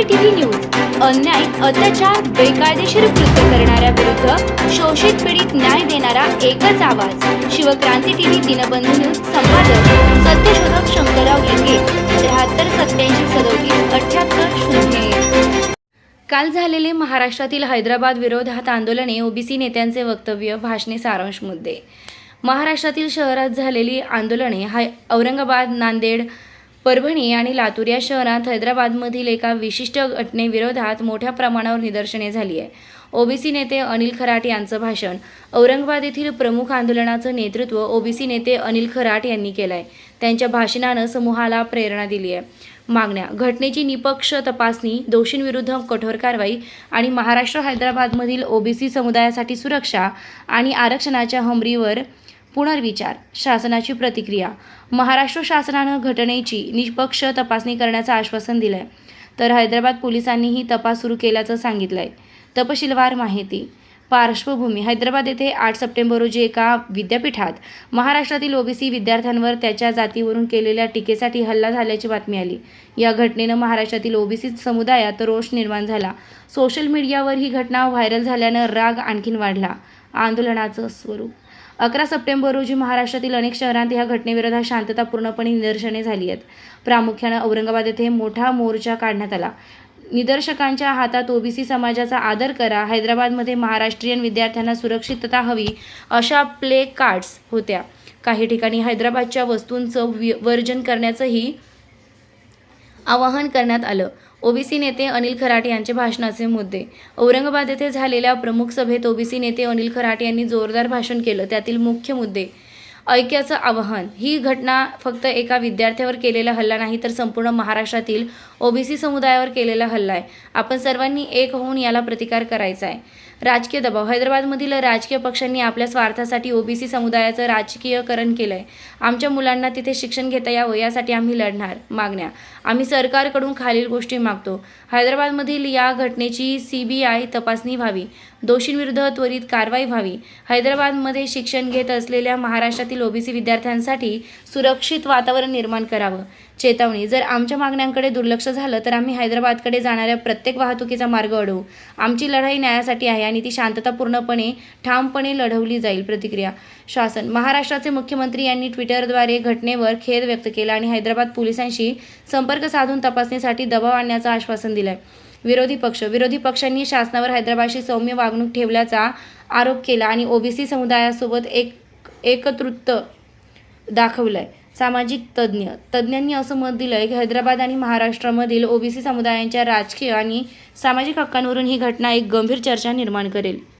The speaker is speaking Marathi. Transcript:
OBC TV news. अन्याय अत्याचार बेकायदेशीर कृत्य करणाऱ्या विरुद्ध शोषित पीडित न्याय देणारा एकच आवाज. शिवक्रांती टीव्ही दिनबंधू न्यूज संपादक सत्यशोधक शंकरराव लिंगे त्र्याहत्तर सत्याऐंशी सदोतीस अठ्याहत्तर शून्य काल झालेले महाराष्ट्रातील हैदराबाद विरोधात आंदोलने ओबीसी नेत्यांचे वक्तव्य भाषणे सारांश मुद्दे. महाराष्ट्रातील शहरात झालेली आंदोलने हाय औरंगाबाद नांदेड परभणी आणि लातूर या शहरात हैदराबादमधील एका विशिष्ट घटनेविरोधात मोठ्या प्रमाणावर निदर्शने झाली आहे. ओबीसी नेते अनिल खराट यांचं भाषण औरंगाबाद येथील प्रमुख आंदोलनाचं नेतृत्व ओबीसी नेते अनिल खराट यांनी केलं आहे त्यांच्या भाषणानं समूहाला प्रेरणा दिली आहे. मागण्या घटनेची निपक्ष तपासणी दोषींविरुद्ध कठोर कारवाई आणि महाराष्ट्र हैदराबादमधील ओबीसी समुदायासाठी सुरक्षा आणि आरक्षणाच्या हमरीवर पुनर्विचार शासनाची प्रतिक्रिया. महाराष्ट्र शासनानं घटनेची निष्पक्ष तपासणी करण्याचं आश्वासन दिलंय. तर हैदराबाद पोलिसांनीही तपास सुरू केल्याचं सांगितलंय. तपशीलवार माहिती. पार्श्वभूमी हैदराबाद येथे आठ सप्टेंबर रोजी एका विद्यापीठात महाराष्ट्रातील ओबीसी विद्यार्थ्यांवर त्याच्या जातीवरून केलेल्या टीकेसाठी हल्ला झाल्याची बातमी आली. या घटनेनं महाराष्ट्रातील ओबीसी समुदायात रोष निर्माण झाला. सोशल मीडियावर ही घटना व्हायरल झाल्यानं राग आणखीन वाढला. आंदोलनाचं स्वरूप अकरा सप्टेंबर रोजी महाराष्ट्रातील अनेक शहरांत या घटनेविरोधात शांततापूर्णपणे निदर्शने झाली आहेत. प्रामुख्यानं औरंगाबाद येथे मोठा मोर्चा काढण्यात आला. निदर्शकांच्या हातात ओबीसी समाजाचा आदर करा हैदराबादमध्ये महाराष्ट्रीयन विद्यार्थ्यांना सुरक्षितता हवी अशा प्ले कार्ड्स होत्या. काही ठिकाणी हैदराबादच्या वस्तूंचं वि- वर्जन करण्याचंही आवाहन करण्यात आलं. ओबीसी नेते अनिल खराट यांचे भाषणाचे मुद्दे. औरंगाबाद येथे झालेल्या प्रमुख सभेत ओबीसी नेते अनिल खराट यांनी जोरदार भाषण केलं. त्यातील मुख्य मुद्दे. ऐक्याचं आवाहन. ही घटना फक्त एका विद्यार्थ्यावर केलेला हल्ला नाही तर संपूर्ण महाराष्ट्रातील ओबीसी समुदायावर केलेला हल्ला आहे. आपण सर्वांनी एक होऊन याला प्रतिकार करायचा आहे. राजकीय दबाव. हैदराबादमधील राजकीय पक्षांनी आपल्या स्वार्थासाठी ओबीसी समुदायाचं राजकीयकरण केलं आहे आमच्या मुलांना तिथे शिक्षण घेता यावं यासाठी आम्ही लढणार मागण्या. आम्ही सरकारकडून खालील गोष्टी मागतो. हैदराबादमधील या घटनेची सी बी आय तपासणी व्हावी. दोषींविरुद्ध त्वरित कारवाई व्हावी. हैदराबादमध्ये शिक्षण घेत असलेल्या महाराष्ट्रातील ओबीसी विद्यार्थ्यांसाठी सुरक्षित वातावरण निर्माण करावं. चेतावणी जर आमच्या मागण्यांकडे दुर्लक्ष झालं तर आम्ही हैदराबादकडे जाणाऱ्या प्रत्येक वाहतुकीचा मार्ग अडवू. आमची लढाई न्यायासाठी आहे आणि ती शांततापूर्णपणे ठामपणे लढवली जाईल प्रतिक्रिया. शासन. महाराष्ट्राचे मुख्यमंत्री यांनी ट्विटरद्वारे घटनेवर खेद व्यक्त केला आणि हैदराबाद पोलिसांशी संपर्क साधून तपासणीसाठी दबाव आणण्याचं आश्वासन दिलंय. विरोधी पक्ष. विरोधी पक्षांनी शासनावर हैदराबादशी सौम्य वागणूक ठेवल्याचा आरोप केला आणि ओबीसी समुदायासोबत एक एकत्रित दाखवलंय. सामाजिक तज्ज्ञ. तज्ज्ञांनी असं मत दिलंय की हैदराबाद आणि महाराष्ट्रामधील ओबीसी समुदायांच्या राजकीय आणि सामाजिक हक्कांवरून ही घटना एक गंभीर चर्चा निर्माण करेल.